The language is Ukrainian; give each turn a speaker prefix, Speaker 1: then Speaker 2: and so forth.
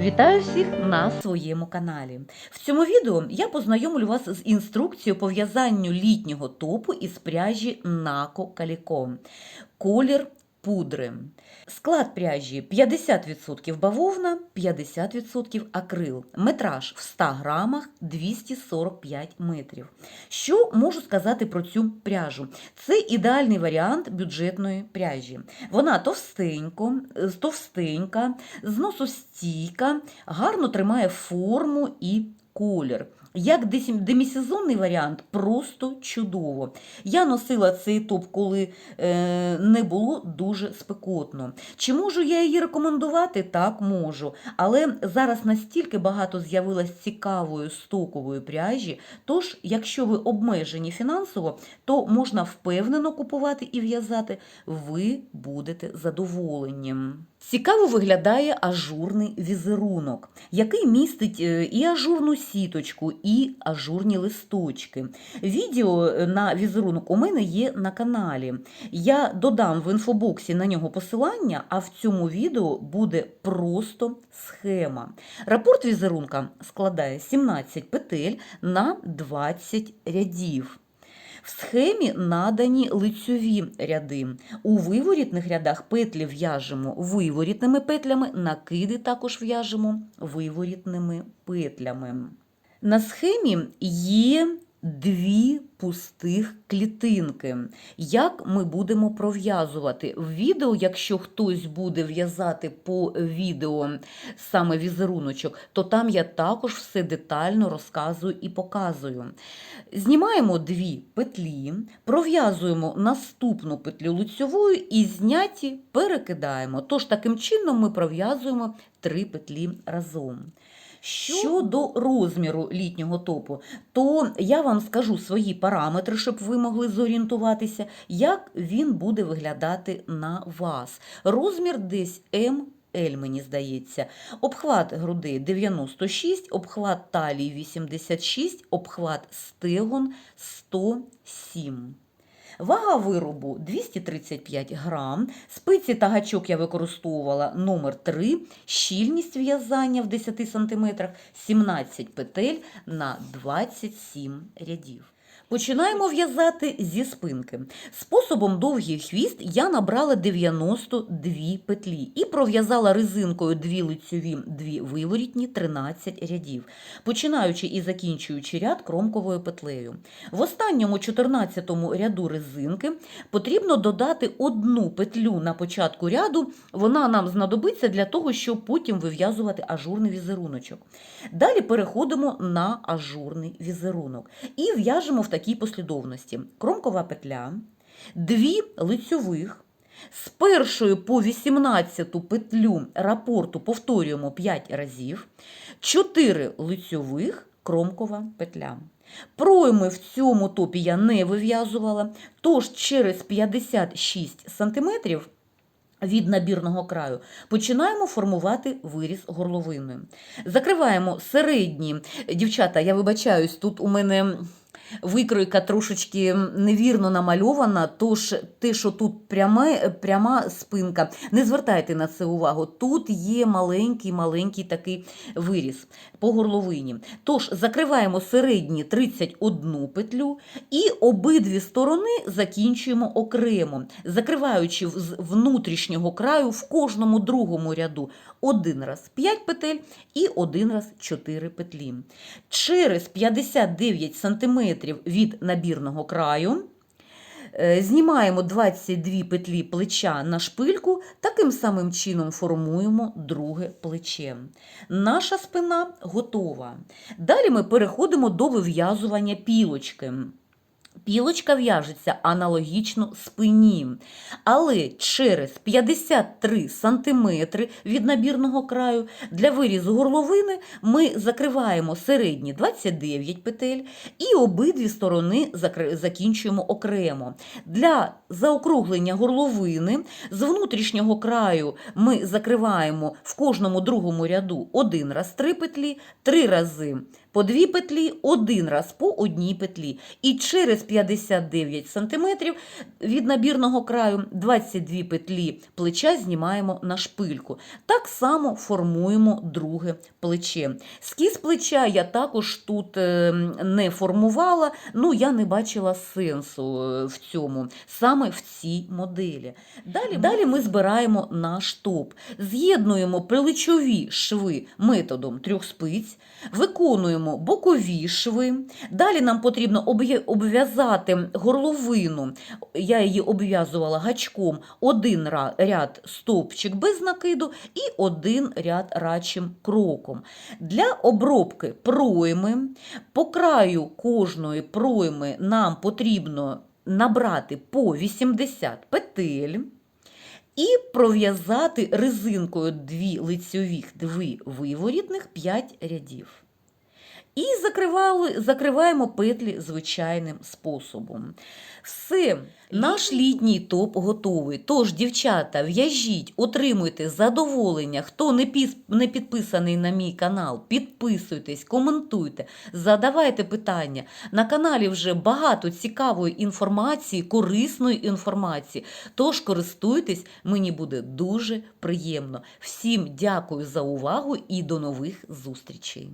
Speaker 1: Вітаю всіх на своєму каналі. В цьому відео я познайомлю вас з інструкцією по в'язанню літнього топу із пряжі Нако Каліко. Колір пудри. Склад пряжі 50% бавовна, 50% акрил. Метраж в 100 грамах 245 метрів. Що можу сказати про цю пряжу? Це ідеальний варіант бюджетної пряжі. Вона товстенько, товстенька, зносостійка, гарно тримає форму і колір. Як демісезонний варіант, просто чудово. Я носила цей топ, коли е, не було дуже спекотно. Чи можу я її рекомендувати? Так, можу. Але зараз настільки багато з'явилось цікавої стокової пряжі, тож, якщо ви обмежені фінансово, то можна впевнено купувати і в'язати, ви будете задоволені. Цікаво виглядає ажурний візерунок, який містить е, і ажурну сіточку, і ажурні листочки. Відео е, на візерунок у мене є на каналі. Я додам в інфобоксі на нього посилання, а в цьому відео буде просто схема. Рапорт візерунка складає 17 петель на 20 рядів. В схемі надані лицьові ряди. У виворітних рядах петлі в'яжемо виворітними петлями, накиди також в'яжемо виворітними петлями. На схемі є дві пустих клітинки. Як ми будемо пров'язувати? В відео, якщо хтось буде в'язати по відео саме візеруночок, то там я також все детально розказую і показую. Знімаємо дві петлі, пров'язуємо наступну петлю лицьовою і зняті перекидаємо. Тож таким чином ми пров'язуємо три петлі разом. Щодо розміру літнього топу, то я вам скажу свої параметри, щоб ви могли зорієнтуватися, як він буде виглядати на вас. Розмір десь М. L, мені здається. Обхват грудей 96, обхват талії 86, обхват стегон 107. Вага виробу 235 грам. Спиці та гачок я використовувала номер 3. Щільність в'язання в 10 см 17 петель на 27 рядів. Починаємо в'язати зі спинки. Способом довгий хвіст я набрала 92 петлі і пров'язала резинкою 2 лицьові, 2 виворітні 13 рядів, починаючи і закінчуючи ряд кромковою петлею. В останньому 14 ряду резинки потрібно додати одну петлю на початку ряду. Вона нам знадобиться для того, щоб потім вив'язувати ажурний візеруночок. Далі переходимо на ажурний візерунок і в'яжемо в такій послідовності: кромкова петля, дві лицьових. З першої по 18 петлю рапорту повторюємо 5 разів, 4 лицьових, кромкова петля. Пройми в цьому топі я не вив'язувала, тож через 56 см від набірного краю починаємо формувати виріз горловиною. Закриваємо середні. Дівчата, я вибачаюсь, тут у мене викройка трошечки невірно намальована, тож те, що тут пряме, пряма спинка, не звертайте на це увагу. Тут є маленький-маленький такий виріз по горловині. Тож закриваємо середні 31 петлю і обидві сторони закінчуємо окремо, закриваючи з внутрішнього краю в кожному другому ряду один раз 5 петель і один раз 4 петлі. Через 59 см від набірного краю е, знімаємо 22 петлі плеча на шпильку, таким самим чином формуємо друге плече. Наша спина готова. Далі ми переходимо до вив'язування пілочки. Пілочка в'яжеться аналогічно спині, але через 53 см від набірного краю для вирізу горловини ми закриваємо середні 29 петель і обидві сторони закінчуємо окремо. Для заокруглення горловини з внутрішнього краю ми закриваємо в кожному другому ряду один раз 3 петлі, три рази по дві петлі, один раз по одній петлі. І через 59 см від набірного краю 22 петлі плеча знімаємо на шпильку. Так само формуємо друге плече. Скіз плеча я також тут е, не формувала, ну я не бачила сенсу е, в цьому, саме в цій моделі. Далі, далі ми збираємо наш топ, з'єднуємо плечові шви методом трьох спиць, виконуємо бокові шви. Далі нам потрібно обв'язати горловину. Я її обв'язувала гачком один ряд стовпчик без накиду і один ряд рачим кроком. Для обробки пройми по краю кожної пройми нам потрібно набрати по 80 петель. І пров'язати резинкою дві лицьових, дві виворітних 5 рядів. І закривали, закриваємо петлі звичайним способом. Все, наш літній топ готовий. Тож, дівчата, в'яжіть, отримуйте задоволення. Хто не, піс, не підписаний на мій канал, підписуйтесь, коментуйте, задавайте питання. На каналі вже багато цікавої інформації, корисної інформації. Тож користуйтесь, мені буде дуже приємно. Всім дякую за увагу і до нових зустрічей.